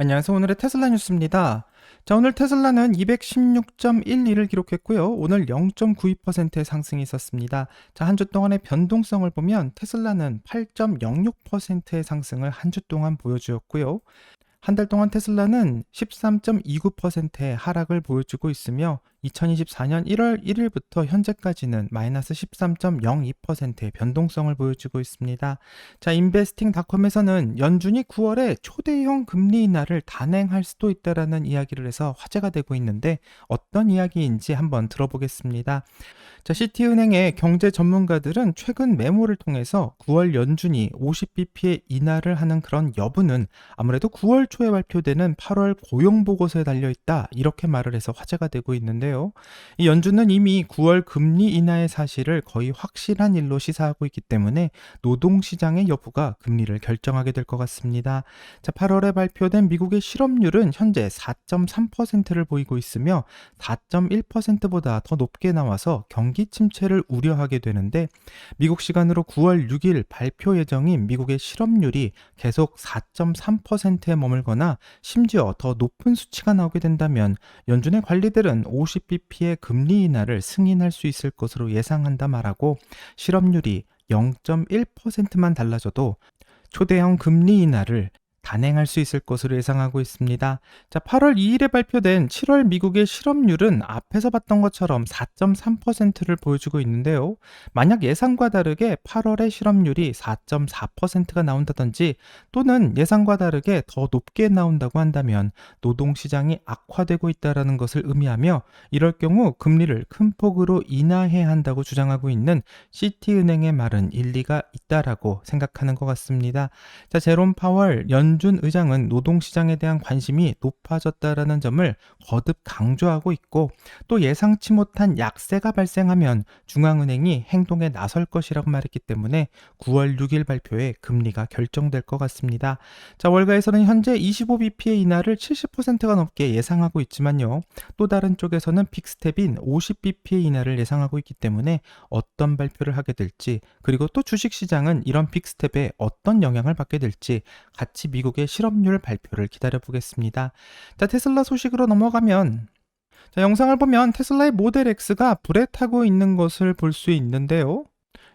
안녕하세요. 오늘의 테슬라 뉴스입니다. 자, 오늘 테슬라는 216.12를 기록했고요. 오늘 0.92%의 상승이 있었습니다. 자, 한 주 동안의 변동성을 보면 테슬라는 8.06%의 상승을 한 주 동안 보여주었고요. 한 달 동안 테슬라는 13.29%의 하락을 보여주고 있으며 2024년 1월 1일부터 현재까지는 마이너스 13.02%의 변동성을 보여주고 있습니다. 자, 인베스팅닷컴에서는 연준이 9월에 초대형 금리 인하를 단행할 수도 있다라는 이야기를 해서 화제가 되고 있는데 어떤 이야기인지 한번 들어보겠습니다. 자, 시티은행의 경제 전문가들은 최근 메모를 통해서 9월 연준이 50bp의 인하를 하는 그런 여부는 아무래도 9월 초에 발표되는 8월 고용 보고서에 달려 있다. 이렇게 말을 해서 화제가 되고 있는데 요. 이 연준은 이미 9월 금리 인하의 사실을 거의 확실한 일로 시사하고 있기 때문에 노동 시장의 여부가 금리를 결정하게 될 것 같습니다. 자, 8월에 발표된 미국의 실업률은 현재 4.3%를 보이고 있으며 4.1%보다 더 높게 나와서 경기 침체를 우려하게 되는데 미국 시간으로 9월 6일 발표 예정인 미국의 실업률이 계속 4.3%에 머물거나 심지어 더 높은 수치가 나오게 된다면 연준의 관리들은 50bp의 금리 인하를 승인할 수 있을 것으로 예상한다 말하고 실업률이 0.1%만 달라져도 초대형 금리 인하를 단행할 수 있을 것으로 예상하고 있습니다. 자, 8월 2일에 발표된 7월 미국의 실업률은 앞에서 봤던 것처럼 4.3%를 보여주고 있는데요. 만약 예상과 다르게 8월의 실업률이 4.4%가 나온다든지 또는 예상과 다르게 더 높게 나온다고 한다면 노동시장이 악화되고 있다는 것을 의미하며 이럴 경우 금리를 큰 폭으로 인하해야 한다고 주장하고 있는 시티은행의 말은 일리가 있다라고 생각하는 것 같습니다. 자, 제롬 파월 연 연준 의장은 노동시장에 대한 관심이 높아졌다라는 점을 거듭 강조하고 있고 또 예상치 못한 약세가 발생하면 중앙은행이 행동에 나설 것이라고 말했기 때문에 9월 6일 발표에 금리가 결정될 것 같습니다. 자, 월가에서는 현재 25bp의 인하를 70%가 넘게 예상하고 있지만요. 또 다른 쪽에서는 빅스텝인 50bp의 인하를 예상하고 있기 때문에 어떤 발표를 하게 될지 그리고 또 주식시장은 이런 빅스텝에 어떤 영향을 받게 될지 같이 미 미국의 실업률 발표를 기다려 보겠습니다. 자, 테슬라 소식으로 넘어가면 자, 영상을 보면 테슬라의 모델 X가 불에 타고 있는 것을 볼 수 있는데요.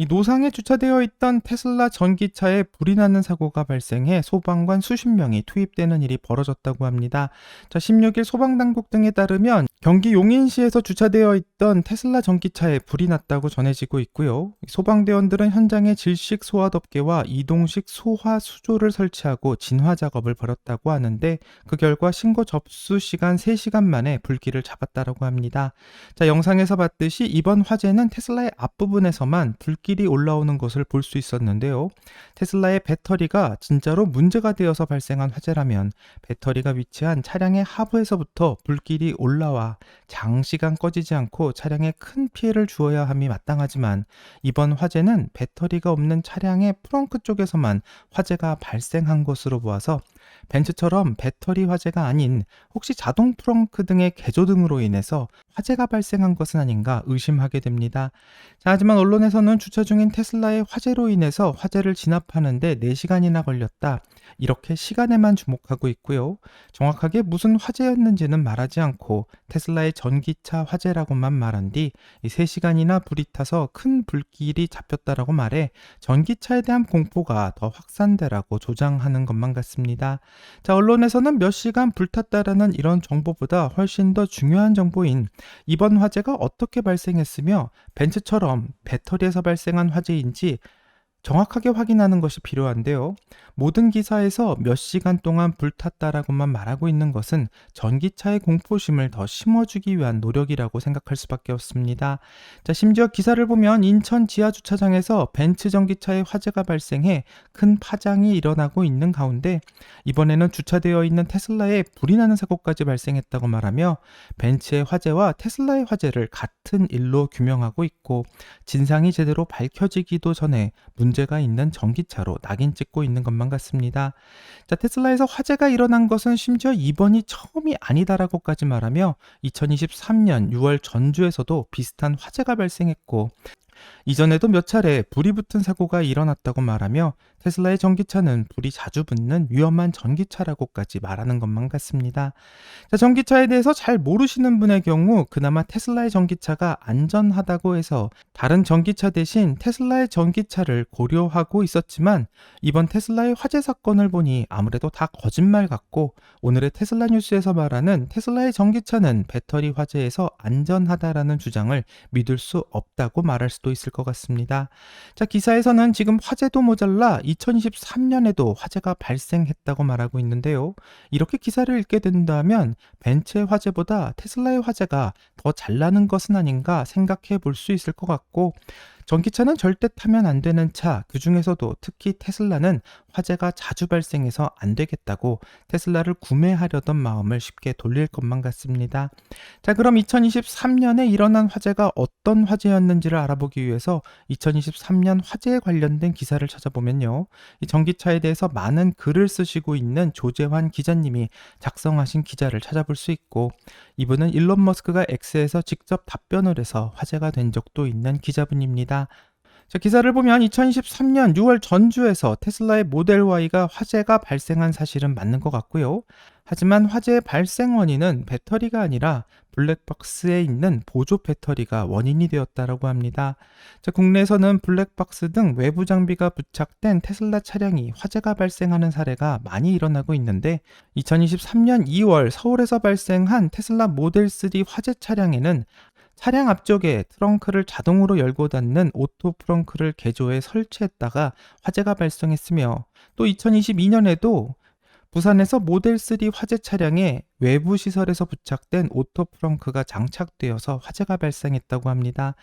이 노상에 주차되어 있던 테슬라 전기차에 불이 나는 사고가 발생해 소방관 수십 명이 투입되는 일이 벌어졌다고 합니다. 자, 16일 소방당국 등에 따르면 경기 용인시에서 주차되어 있던 테슬라 전기차에 불이 났다고 전해지고 있고요. 소방대원들은 현장에 질식 소화덮개와 이동식 소화 수조를 설치하고 진화 작업을 벌였다고 하는데 그 결과 신고 접수 시간 3시간 만에 불길을 잡았다고 합니다. 자, 영상에서 봤듯이 이번 화재는 테슬라의 앞부분에서만 불길 불길이 올라오는 것을 볼 수 있었는데요. 테슬라의 배터리가 진짜로 문제가 되어서 발생한 화재라면 배터리가 위치한 차량의 하부에서부터 불길이 올라와 장시간 꺼지지 않고 차량에 큰 피해를 주어야 함이 마땅하지만 이번 화재는 배터리가 없는 차량의 프렁크 쪽에서만 화재가 발생한 것으로 보아서 벤츠처럼 배터리 화재가 아닌 혹시 자동 프렁크 등의 개조 등으로 인해서 화재가 발생한 것은 아닌가 의심하게 됩니다. 자, 하지만 언론에서는 주차 중인 테슬라의 화재로 인해서 화재를 진압하는데 4시간이나 걸렸다. 이렇게 시간에만 주목하고 있고요. 정확하게 무슨 화재였는지는 말하지 않고 테슬라의 전기차 화재라고만 말한 뒤 3시간이나 불이 타서 큰 불길이 잡혔다라고 말해 전기차에 대한 공포가 더 확산되라고 조장하는 것만 같습니다. 자, 언론에서는 몇 시간 불탔다라는 이런 정보보다 훨씬 더 중요한 정보인 이번 화재가 어떻게 발생했으며 벤츠처럼 배터리에서 발생한 화재인지 정확하게 확인하는 것이 필요한데요. 모든 기사에서 몇 시간 동안 불탔다라고만 말하고 있는 것은 전기차의 공포심을 더 심어주기 위한 노력이라고 생각할 수밖에 없습니다. 자, 심지어 기사를 보면 인천 지하 주차장에서 벤츠 전기차의 화재가 발생해 큰 파장이 일어나고 있는 가운데 이번에는 주차되어 있는 테슬라에 불이 나는 사고까지 발생했다고 말하며 벤츠의 화재와 테슬라의 화재를 같은 일로 규명하고 있고 진상이 제대로 밝혀지기도 전에 문제 가 있는 전기차로 낙인 찍고 있는 것만 같습니다. 자, 테슬라에서 화재가 일어난 것은 심지어 이번이 처음이 아니다라고까지 말하며 2023년 6월 전주에서도 비슷한 화재가 발생했고 이전에도 몇 차례 불이 붙은 사고가 일어났다고 말하며 테슬라의 전기차는 불이 자주 붙는 위험한 전기차라고까지 말하는 것만 같습니다. 자, 전기차에 대해서 잘 모르시는 분의 경우 그나마 테슬라의 전기차가 안전하다고 해서 다른 전기차 대신 테슬라의 전기차를 고려하고 있었지만 이번 테슬라의 화재 사건을 보니 아무래도 다 거짓말 같고 오늘의 테슬라 뉴스에서 말하는 테슬라의 전기차는 배터리 화재에서 안전하다라는 주장을 믿을 수 없다고 말할 수도 있을 것 같습니다. 자, 기사에서는 지금 화재도 모자라 2023년에도 화재가 발생했다고 말하고 있는데요. 이렇게 기사를 읽게 된다면 벤츠의 화재보다 테슬라의 화재가 더 잘 나는 것은 아닌가 생각해 볼 수 있을 것 같고 전기차는 절대 타면 안 되는 차, 그 중에서도 특히 테슬라는 화재가 자주 발생해서 안 되겠다고 테슬라를 구매하려던 마음을 쉽게 돌릴 것만 같습니다. 자, 그럼 2023년에 일어난 화재가 어떤 화재였는지를 알아보기 위해서 2023년 화재에 관련된 기사를 찾아보면요. 이 전기차에 대해서 많은 글을 쓰시고 있는 조재환 기자님이 작성하신 기자를 찾아볼 수 있고 이분은 일론 머스크가 X에서 직접 답변을 해서 화제가 된 적도 있는 기자분입니다. 자, 기사를 보면 2023년 6월 전주에서 테슬라의 모델 Y가 화재가 발생한 사실은 맞는 것 같고요. 하지만 화재의 발생 원인은 배터리가 아니라 블랙박스에 있는 보조 배터리가 원인이 되었다라고 합니다. 자, 국내에서는 블랙박스 등 외부 장비가 부착된 테슬라 차량이 화재가 발생하는 사례가 많이 일어나고 있는데 2023년 2월 서울에서 발생한 테슬라 모델 3 화재 차량에는 차량 앞쪽에 트렁크를 자동으로 열고 닫는 오토 프렁크를 개조해 설치했다가 화재가 발생했으며 또 2022년에도 부산에서 모델 3 화재 차량에 외부 시설에서 부착된 오토 프렁크가 장착되어서 화재가 발생했다고 합니다.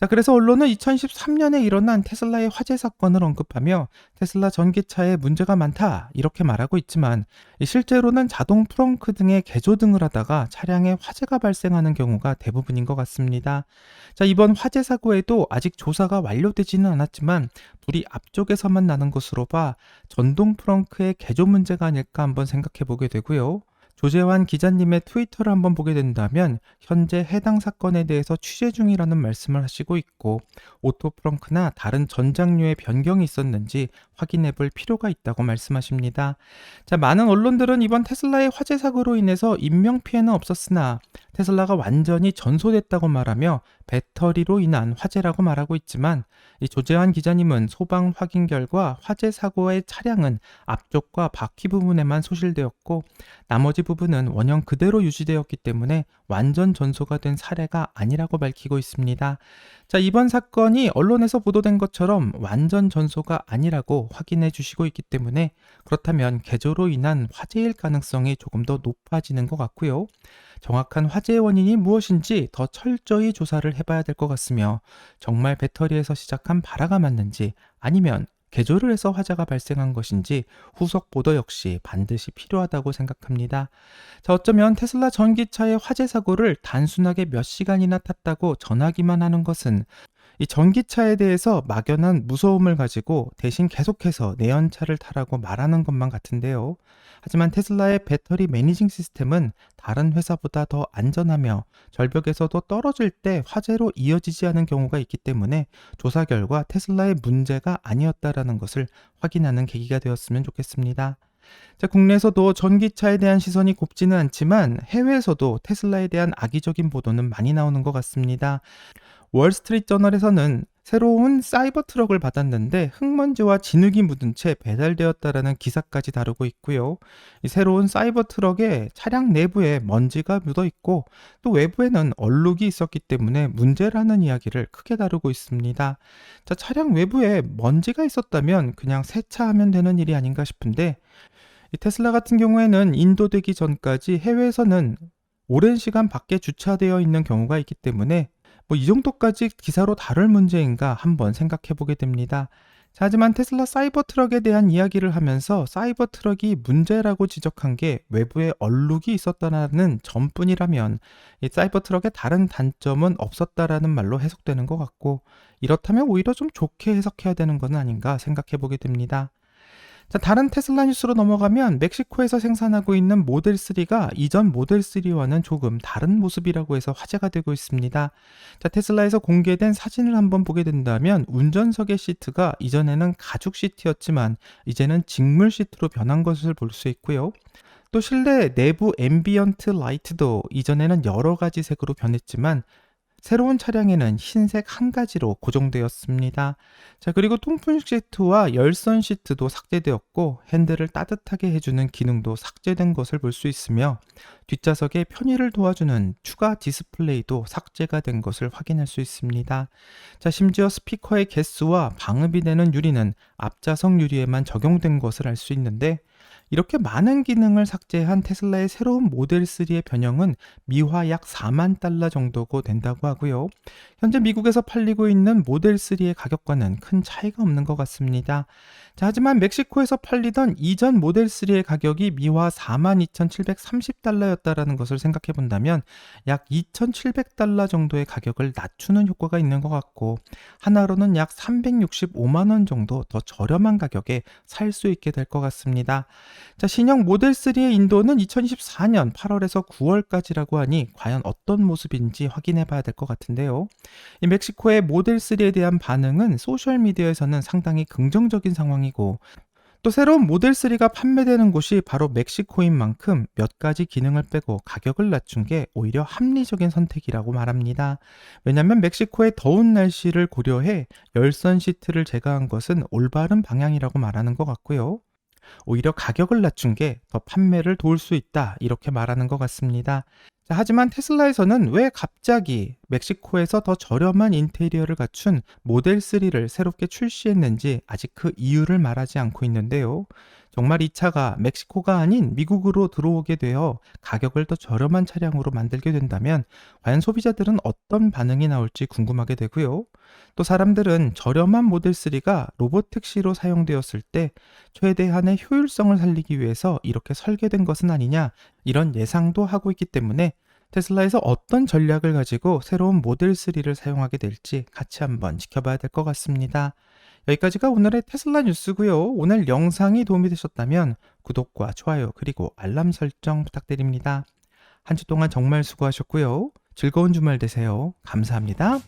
자, 그래서 언론은 2013년에 일어난 테슬라의 화재 사건을 언급하며 테슬라 전기차에 문제가 많다 이렇게 말하고 있지만 실제로는 자동 프렁크 등의 개조 등을 하다가 차량에 화재가 발생하는 경우가 대부분인 것 같습니다. 자, 이번 화재 사고에도 아직 조사가 완료되지는 않았지만 불이 앞쪽에서만 나는 것으로 봐 전동 프렁크의 개조 문제가 아닐까 한번 생각해 보게 되고요. 조재환 기자님의 트위터를 한번 보게 된다면 현재 해당 사건에 대해서 취재 중이라는 말씀을 하시고 있고 오토 프렁크나 다른 전장류의 변경이 있었는지 확인해 볼 필요가 있다고 말씀하십니다. 자, 많은 언론들은 이번 테슬라의 화재 사고로 인해서 인명 피해는 없었으나 테슬라가 완전히 전소됐다고 말하며 배터리로 인한 화재라고 말하고 있지만 이 조재환 기자님은 소방 확인 결과 화재 사고의 차량은 앞쪽과 바퀴 부분에만 소실되었고 나머지 부분은 원형 그대로 유지되었기 때문에 완전 전소가 된 사례가 아니라고 밝히고 있습니다. 자, 이번 사건이 언론에서 보도된 것처럼 완전 전소가 아니라고 확인해 주시고 있기 때문에 그렇다면 개조로 인한 화재일 가능성이 조금 더 높아지는 것 같고요. 정확한 화재의 원인이 무엇인지 더 철저히 조사를 해봐야 될 것 같으며 정말 배터리에서 시작한 발화가 맞는지 아니면 개조를 해서 화재가 발생한 것인지 후속 보도 역시 반드시 필요하다고 생각합니다. 자, 어쩌면 테슬라 전기차의 화재 사고를 단순하게 몇 시간이나 탔다고 전하기만 하는 것은 이 전기차에 대해서 막연한 무서움을 가지고 대신 계속해서 내연차를 타라고 말하는 것만 같은데요. 하지만 테슬라의 배터리 매니징 시스템은 다른 회사보다 더 안전하며 절벽에서도 떨어질 때 화재로 이어지지 않은 경우가 있기 때문에 조사 결과 테슬라의 문제가 아니었다라는 것을 확인하는 계기가 되었으면 좋겠습니다. 자, 국내에서도 전기차에 대한 시선이 곱지는 않지만 해외에서도 테슬라에 대한 악의적인 보도는 많이 나오는 것 같습니다. 월스트리트 저널에서는 새로운 사이버 트럭을 받았는데 흙먼지와 진흙이 묻은 채 배달되었다라는 기사까지 다루고 있고요. 이 새로운 사이버 트럭에 차량 내부에 먼지가 묻어 있고 또 외부에는 얼룩이 있었기 때문에 문제라는 이야기를 크게 다루고 있습니다. 자, 차량 외부에 먼지가 있었다면 그냥 세차하면 되는 일이 아닌가 싶은데 이 테슬라 같은 경우에는 인도되기 전까지 해외에서는 오랜 시간 밖에 주차되어 있는 경우가 있기 때문에 뭐 이 정도까지 기사로 다룰 문제인가 한번 생각해 보게 됩니다. 자, 하지만 테슬라 사이버 트럭에 대한 이야기를 하면서 사이버 트럭이 문제라고 지적한 게 외부에 얼룩이 있었다는 점뿐이라면 이 사이버 트럭의 다른 단점은 없었다라는 말로 해석되는 것 같고 이렇다면 오히려 좀 좋게 해석해야 되는 것은 아닌가 생각해 보게 됩니다. 자, 다른 테슬라 뉴스로 넘어가면 멕시코에서 생산하고 있는 모델 3가 이전 모델 3와는 조금 다른 모습이라고 해서 화제가 되고 있습니다. 자, 테슬라에서 공개된 사진을 한번 보게 된다면 운전석의 시트가 이전에는 가죽 시트였지만 이제는 직물 시트로 변한 것을 볼 수 있고요. 또 실내 내부 앰비언트 라이트도 이전에는 여러 가지 색으로 변했지만 새로운 차량에는 흰색 한 가지로 고정되었습니다. 자, 그리고 통풍 시트와 열선 시트도 삭제되었고 핸들을 따뜻하게 해주는 기능도 삭제된 것을 볼 수 있으며 뒷좌석의 편의를 도와주는 추가 디스플레이도 삭제가 된 것을 확인할 수 있습니다. 자, 심지어 스피커의 개수와 방음이 되는 유리는 앞좌석 유리에만 적용된 것을 알 수 있는데 이렇게 많은 기능을 삭제한 테슬라의 새로운 모델 3의 변형은 미화 약 4만 달러 정도고 된다고 하고요. 현재 미국에서 팔리고 있는 모델 3의 가격과는 큰 차이가 없는 것 같습니다. 자, 하지만 멕시코에서 팔리던 이전 모델 3의 가격이 미화 42,730달러였다라는 것을 생각해 본다면 약 2,700달러 정도의 가격을 낮추는 효과가 있는 것 같고 하나로는 약 365만 원 정도 더 저렴한 가격에 살 수 있게 될 것 같습니다. 자, 신형 모델 3의 인도는 2024년 8월에서 9월까지라고 하니 과연 어떤 모습인지 확인해 봐야 될 것 같은데요. 이 멕시코의 모델 3에 대한 반응은 소셜 미디어에서는 상당히 긍정적인 상황이고 또 새로운 모델 3가 판매되는 곳이 바로 멕시코인 만큼 몇 가지 기능을 빼고 가격을 낮춘 게 오히려 합리적인 선택이라고 말합니다. 왜냐하면 멕시코의 더운 날씨를 고려해 열선 시트를 제거한 것은 올바른 방향이라고 말하는 것 같고요. 오히려 가격을 낮춘 게 더 판매를 도울 수 있다 이렇게 말하는 것 같습니다. 자, 하지만 테슬라에서는 왜 갑자기 멕시코에서 더 저렴한 인테리어를 갖춘 모델 3를 새롭게 출시했는지 아직 그 이유를 말하지 않고 있는데요. 정말 이 차가 멕시코가 아닌 미국으로 들어오게 되어 가격을 더 저렴한 차량으로 만들게 된다면 과연 소비자들은 어떤 반응이 나올지 궁금하게 되고요. 또 사람들은 저렴한 모델 3가 로봇 택시로 사용되었을 때 최대한의 효율성을 살리기 위해서 이렇게 설계된 것은 아니냐 이런 예상도 하고 있기 때문에 테슬라에서 어떤 전략을 가지고 새로운 모델 3를 사용하게 될지 같이 한번 지켜봐야 될 것 같습니다. 여기까지가 오늘의 테슬라 뉴스고요. 오늘 영상이 도움이 되셨다면 구독과 좋아요 그리고 알람 설정 부탁드립니다. 한 주 동안 정말 수고하셨고요. 즐거운 주말 되세요. 감사합니다.